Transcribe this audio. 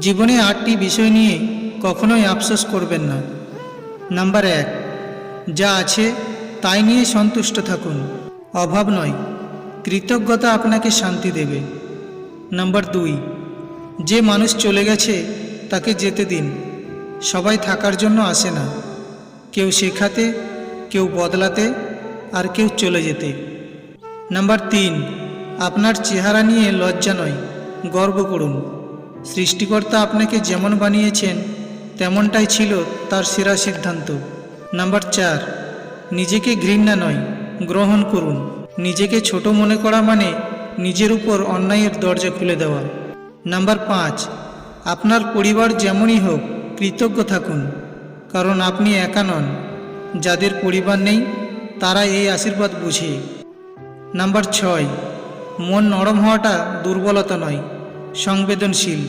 জীবনে আটটি বিষয় নিয়ে কখনোই আফসোস করবেন না। নাম্বার এক, যা আছে তাই নিয়ে সন্তুষ্ট থাকুন। অভাব নয়, কৃতজ্ঞতা আপনাকে শান্তি দেবে। নাম্বার দুই, যে মানুষ চলে গেছে তাকে যেতে দিন। সবাই থাকার জন্য আসে না। কেউ শেখাতে, কেউ বদলাতে, আর কেউ চলে যেতে। নাম্বার তিন, আপনার চেহারা নিয়ে লজ্জা নয়, গর্ব করুন। সৃষ্টিকর্তা আপনাকে যেমন বানিয়েছেন, তেমনটাই ছিল তার সেরা সিদ্ধান্ত। নাম্বার চার, নিজেকে ঘৃণা নয়, গ্রহণ করুন। নিজেকে ছোট মনে করা মানে নিজের উপর অন্যায়ের দরজা খুলে দেওয়া। নাম্বার পাঁচ, আপনার পরিবার যেমনই হোক, কৃতজ্ঞ থাকুন। কারণ আপনি একা নন, যাদের পরিবার নেই, তারা এই আশীর্বাদ বুঝে। নাম্বার ছয়, মন নরম হওয়াটা দুর্বলতা নয়, সংবেদনশীল।